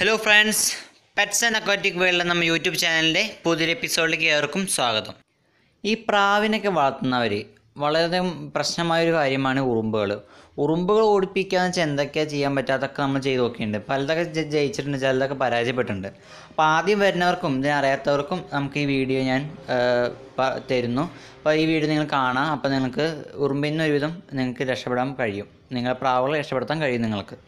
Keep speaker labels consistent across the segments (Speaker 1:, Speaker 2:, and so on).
Speaker 1: Hello friends pets and aquatic world എന്ന YouTube ചാനലിന്റെ പുതിയൊരു എപ്പിസോഡിലേക്ക് ഏവർക്കും സ്വാഗതം. ഈ പ്രാവിനൊക്കെ വളർത്തുന്നവർ വളരെ പ്രശ്നമായൊരു കാര്യമാണ് ഉറുമ്പുകൾ ഉറുമ്പുകൾ ഓടിപ്പിക്കുക എന്ന് വെച്ചാൽ എന്തൊക്കെയാണ് ചെയ്യാൻ പറ്റാത്തൊക്കെ നമ്മൾ ചെയ്ത് നോക്കിയിട്ടുണ്ട്. പലതൊക്കെ ജയിച്ചിട്ടുണ്ട് ചിലതൊക്കെ പരാജയപ്പെട്ടിട്ടുണ്ട്. അപ്പോൾ ആദ്യം വരുന്നവർക്കും ഇതിനെ അറിയാത്തവർക്കും നമുക്ക് ഈ വീഡിയോ ഞാൻ തരുന്നു. അപ്പോൾ ഈ വീഡിയോ നിങ്ങൾ കാണാം. അപ്പോൾ നിങ്ങൾക്ക് ഉറുമ്പിൽ നിന്ന് ഒരുവിധം നിങ്ങൾക്ക് രക്ഷപ്പെടാൻ കഴിയും. നിങ്ങളെ പ്രാവുകളെ രക്ഷപ്പെടുത്താൻ കഴിയും നിങ്ങൾക്ക്.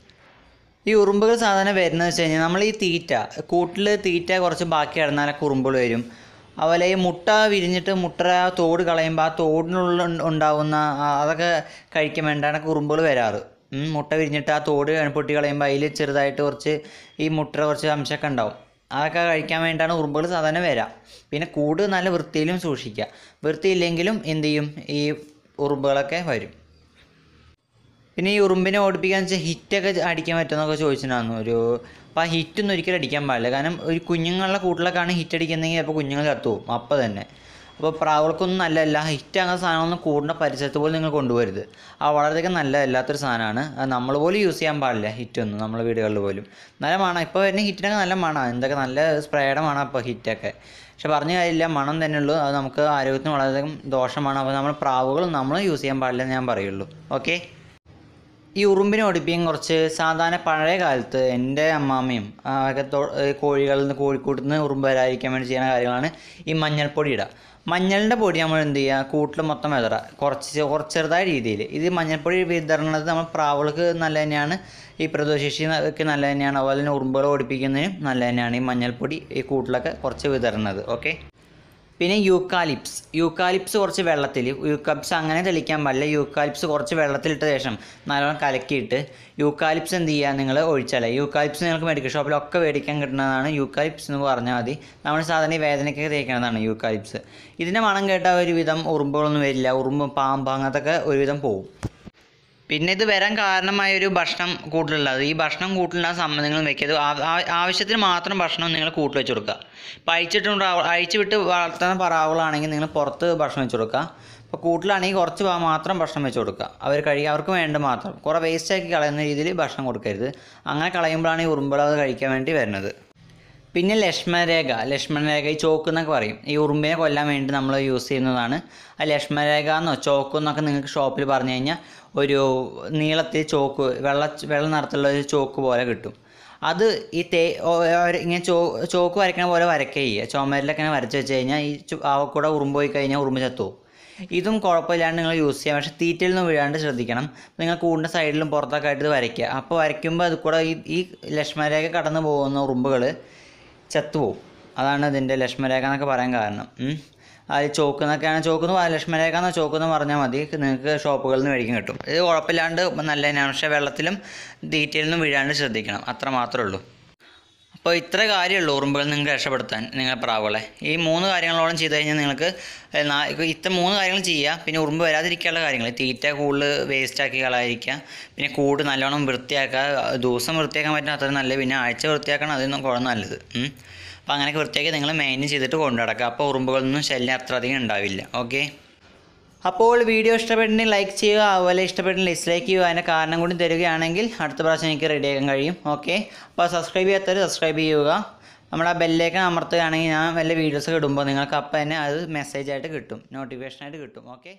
Speaker 1: ഈ ഉറുമ്പുകൾ സാധാരണ വരുന്നത് വെച്ച് കഴിഞ്ഞാൽ നമ്മൾ ഈ തീറ്റ കൂട്ടിൽ തീറ്റ കുറച്ച് ബാക്കി കിടന്നാലൊക്കെ ഉറുമ്പുകൾ വരും. അതുപോലെ ഈ മുട്ട വിരിഞ്ഞിട്ട് മുട്ട തോട് കളയുമ്പോൾ ആ തോടിനുള്ള ഉണ്ടാകുന്ന അതൊക്കെ കഴിക്കാൻ വേണ്ടാണ് ഉറുമ്പുകൾ വരാറ്. മുട്ട വിരിഞ്ഞിട്ട് ആ തോട് പൊട്ടി കളയുമ്പോൾ അതിൽ ചെറുതായിട്ട് കുറച്ച് ഈ മുട്ട കുറച്ച് അംശമൊക്കെ ഉണ്ടാവും. അതൊക്കെ കഴിക്കാൻ വേണ്ടിയാണ് ഉറുമ്പുകൾ സാധാരണ വരാം. പിന്നെ കൂട് നല്ല വൃത്തിയിലും സൂക്ഷിക്കുക. വൃത്തിയില്ലെങ്കിലും എന്ത് ചെയ്യും? ഈ ഉറുമ്പുകളൊക്കെ വരും. പിന്നെ ഈ ഉറുമ്പിനെ ഓടിപ്പിക്കാന്ന് വെച്ചാൽ ഹിറ്റൊക്കെ അടിക്കാൻ പറ്റുമെന്നൊക്കെ ചോദിച്ചിട്ടുണ്ടായിരുന്നു. ഒരു അപ്പോൾ ആ ഹിറ്റൊന്നും ഒരിക്കലും അടിക്കാൻ പാടില്ല. കാരണം ഒരു കുഞ്ഞുങ്ങളുടെ കൂട്ടിലൊക്കെയാണ് ഹിറ്റ് അടിക്കുന്നതെങ്കിൽ അപ്പോൾ കുഞ്ഞുങ്ങൾ ചത്തുപോകും. അപ്പോൾ തന്നെ. അപ്പോൾ പ്രാവുകൾക്കൊന്നും നല്ലതല്ല. ഹിറ്റ് അങ്ങനെ സാധനമൊന്നും കൂടിന്റെ പരിസരത്ത് പോലും നിങ്ങൾ കൊണ്ടുവരുത് ആ വളരെയധികം നല്ലതല്ലാത്തൊരു സാധനമാണ്. അത് നമ്മൾ പോലും യൂസ് ചെയ്യാൻ പാടില്ല ഹിറ്റൊന്നും നമ്മളെ വീടുകളിൽ പോലും. നല്ല മണം. ഇപ്പോൾ വരുന്ന ഹിറ്റിനൊക്കെ നല്ല മണം. എന്തൊക്കെ നല്ല സ്പ്രേയുടെ മണം അപ്പോൾ ഹിറ്റൊക്കെ. പക്ഷെ പറഞ്ഞ കാര്യമില്ല. മണം തന്നെ ഉള്ളൂ. അത് നമുക്ക് ആരോഗ്യത്തിന് വളരെയധികം ദോഷമാണ്. അപ്പോൾ നമ്മൾ പ്രാവുകൾ നമ്മൾ യൂസ് ചെയ്യാൻ പാടില്ല എന്ന് ഞാൻ പറയുള്ളൂ. ഓക്കെ ഈ ഉറുമ്പിനെ ഒടിപ്പിക്കാൻ കുറച്ച് സാധാരണ പഴയ കാലത്ത് എന്റെ അമ്മാമ്മയും ഒക്കെ കോഴികളിൽ നിന്ന് കോഴിക്കൂട്ടിൽ നിന്ന് ഉറുമ്പ് വരാതിരിക്കാൻ വേണ്ടി ചെയ്യുന്ന കാര്യങ്ങളാണ് ഈ മഞ്ഞൾപ്പൊടി ഇടുക. മഞ്ഞളിന്റെ പൊടി നമ്മൾ എന്ത് ചെയ്യുക? കൂട്ടിൽ മൊത്തം വിതറ കുറച്ച് കുറച്ച് ചെറുതായ രീതിയിൽ. ഇത് മഞ്ഞൾപ്പൊടി വിതരണത് നമ്മൾ പ്രാവുകൾക്ക് നല്ല തന്നെയാണ് ഈ പ്രതിരോധശേഷി നല്ല തന്നെയാണ് അതുപോലെ തന്നെ ഉറുമ്പുകൾ ഓടിപ്പിക്കുന്നതിനും നല്ല തന്നെയാണ് ഈ മഞ്ഞൾപ്പൊടി ഈ കൂട്ടിലൊക്കെ കുറച്ച് വിതരണത്. ഓക്കെ? പിന്നെ യൂക്കാലിപ്സ്. യൂക്കാലിപ്സ് കുറച്ച് വെള്ളത്തിൽ യൂക്കാലിപ്സ് അങ്ങനെ തെളിക്കാൻ പാടില്ല. യൂക്കാലിപ്സ് കുറച്ച് വെള്ളത്തിലിട്ട ശേഷം നല്ലോണം കലക്കിയിട്ട് യൂക്കാലിപ്സ് എന്ത് ചെയ്യുക? നിങ്ങൾ ഒഴിച്ചാൽ യൂക്കാലിപ്സ് നിങ്ങൾക്ക് മെഡിക്കൽ ഷോപ്പിലൊക്കെ മേടിക്കാൻ കിട്ടുന്നതാണ് യൂക്കാലിപ്സ് എന്ന് പറഞ്ഞാൽ മതി. നമ്മൾ സാധാരണ വേദനയ്ക്ക് തേക്കുന്നതാണ് യൂക്കാലിപ്സ്. ഇതിന്റെ മണം കേട്ടാൽ ഒരുവിധം ഉറുമ്പുകളൊന്നും വരില്ല. ഉറുമ്പ് പാമ്പ് അങ്ങനത്തൊക്കെ ഒരുവിധം പോവും. പിന്നെ ഇത് വരാൻ കാരണമായ ഒരു ഭക്ഷണം കൂട്ടിലുള്ളത്. ഈ ഭക്ഷണം കൂട്ടിലുള്ള സംബന്ധം നിങ്ങൾ വെക്കരുത് ആവശ്യത്തിന് മാത്രം ഭക്ഷണം നിങ്ങൾ കൂട്ടിൽ വെച്ച് കൊടുക്കുക. ഇപ്പോൾ അയച്ചിട്ടുണ്ട് അയച്ചു വിട്ട് വളർത്തുന്ന പറാവുകളാണെങ്കിൽ നിങ്ങൾ പുറത്ത് ഭക്ഷണം വെച്ച് കൊടുക്കുക. ഇപ്പോൾ കൂട്ടിലാണെങ്കിൽ കുറച്ച് മാത്രം ഭക്ഷണം വെച്ച് കൊടുക്കുക. അവർ കഴിക്കുക അവർക്ക് വേണ്ട മാത്രം. കുറേ വേസ്റ്റാക്കി കളയുന്ന രീതിയിൽ ഭക്ഷണം കൊടുക്കരുത്. അങ്ങനെ കളയുമ്പോഴാണ് ഈ ഉറുമ്പുകൾ അത് കഴിക്കാൻ വേണ്ടി വരുന്നത്. പിന്നെ ലക്ഷ്മണരേഖ ലക്ഷ്മണരേഖ ഈ ചോക്ക് എന്നൊക്കെ പറയും. ഈ ഉറുമ്പിനെ കൊല്ലാൻ വേണ്ടി നമ്മൾ യൂസ് ചെയ്യുന്നതാണ്. ആ ലക്ഷ്മണരേഖ എന്നോ ചോക്ക് എന്നൊക്കെ നിങ്ങൾക്ക് ഷോപ്പിൽ പറഞ്ഞു കഴിഞ്ഞാൽ ഒരു നീളത്തിൽ ചോക്ക് വെള്ള വെള്ള നിറത്തിലുള്ള ഒരു ചോക്ക് പോലെ കിട്ടും. അത് ഈ തേ ഇങ്ങനെ ചോ ചോക്ക് വരയ്ക്കണ പോലെ വരയ്ക്കുക ചെയ്യുക. ചുമരിലൊക്കെ വരച്ച് വെച്ച് കഴിഞ്ഞാൽ ഈ ആവക്കൂടെ ഉറുമ്പ് പോയി കഴിഞ്ഞാൽ ഉറുമ്പ് ചത്തുപോകും ഇതും കുഴപ്പമില്ലാണ്ട് നിങ്ങൾ യൂസ് ചെയ്യാം. പക്ഷേ തീറ്റയിൽ നിന്ന് വീഴാണ്ട് ശ്രദ്ധിക്കണം. നിങ്ങൾ കൂടിന്റെ സൈഡിലും പുറത്തൊക്കെ ആയിട്ട് ഇത് വരയ്ക്കുക. അപ്പോൾ വരയ്ക്കുമ്പോൾ അത് കൂടെ ഈ ഈ ലക്ഷ്മണരേഖ കടന്നു പോകുന്ന ഉറുമ്പുകൾ ചത്തുപോകും അതാണ് ഇതിന്റെ ലക്ഷ്മരേഖ എന്നൊക്കെ പറയാൻ കാരണം. ആ അത് ചോക്ക് എന്നൊക്കെയാണ് ചോക്ക് എന്ന് ലക്ഷ്മരേഖ പറഞ്ഞാൽ മതി. നിങ്ങൾക്ക് ഷോപ്പുകളിൽ നിന്ന് മേടിക്കാൻ കിട്ടും. ഇത് കുഴപ്പമില്ലാണ്ട് നല്ല തന്നെയാണ് പക്ഷേ വെള്ളത്തിലും തീറ്റയിൽ നിന്നും വീഴാണ്ട് ശ്രദ്ധിക്കണം. അത്ര മാത്രമേ ഉള്ളൂ. അപ്പോൾ ഇത്ര കാര്യമുള്ളൂ ഉറുമ്പുകൾ നിങ്ങൾക്ക് രക്ഷപ്പെടുത്താൻ നിങ്ങൾ പ്രാവുകളെ. ഈ മൂന്ന് കാര്യങ്ങളോളം ചെയ്ത് കഴിഞ്ഞാൽ നിങ്ങൾക്ക് ഇത്ര മൂന്ന് കാര്യങ്ങൾ ചെയ്യുക പിന്നെ ഉറുമ്പ് വരാതിരിക്കാനുള്ള കാര്യങ്ങൾ. തീറ്റ കൂടുതൽ വേസ്റ്റാക്കി കളയാതിരിക്കുക പിന്നെ കൂട് നല്ലോണം വൃത്തിയാക്കുക ദിവസം വൃത്തിയാക്കാൻ പറ്റുന്ന അത്ര നല്ലത്. പിന്നെ ആഴ്ച വൃത്തിയാക്കണം അതൊന്നും കുഴപ്പം നല്ലത്. അപ്പോൾ അങ്ങനെയൊക്കെ വൃത്തിയാക്കി നിങ്ങൾ മെയിന്റെയിൻ ചെയ്തിട്ട് കൊണ്ടു നടക്കുക അപ്പോൾ ഉറുമ്പുകളൊന്നും ശല്യം അത്ര അധികം ഉണ്ടാവില്ല. ഓക്കെ അപ്പോൾ വീഡിയോ ഇഷ്ടപ്പെട്ടെങ്കിൽ ലൈക്ക് ചെയ്യുക അതുപോലെ ഇഷ്ടപ്പെട്ടെങ്കിൽ ഡിസ്ലൈക്ക് ചെയ്യുക അതിന്റെ കാരണം കൂടി തരികയാണെങ്കിൽ അടുത്ത പ്രാവശ്യം എനിക്ക് റെഡി ആക്കാൻ കഴിയും. ഓക്കെ അപ്പോൾ സബ്സ്ക്രൈബ് ചെയ്യാത്തവർ സബ്സ്ക്രൈബ് ചെയ്യുക. നമ്മുടെ ആ ബെല്ലേക്ക് അമർത്തുകയാണെങ്കിൽ ഞാൻ വല്ല വീഡിയോസ് ഇടുമ്പോൾ നിങ്ങൾക്ക് അപ്പം തന്നെ അത് മെസ്സേജായിട്ട് കിട്ടും നോട്ടിഫിക്കേഷനായിട്ട് കിട്ടും. ഓക്കെ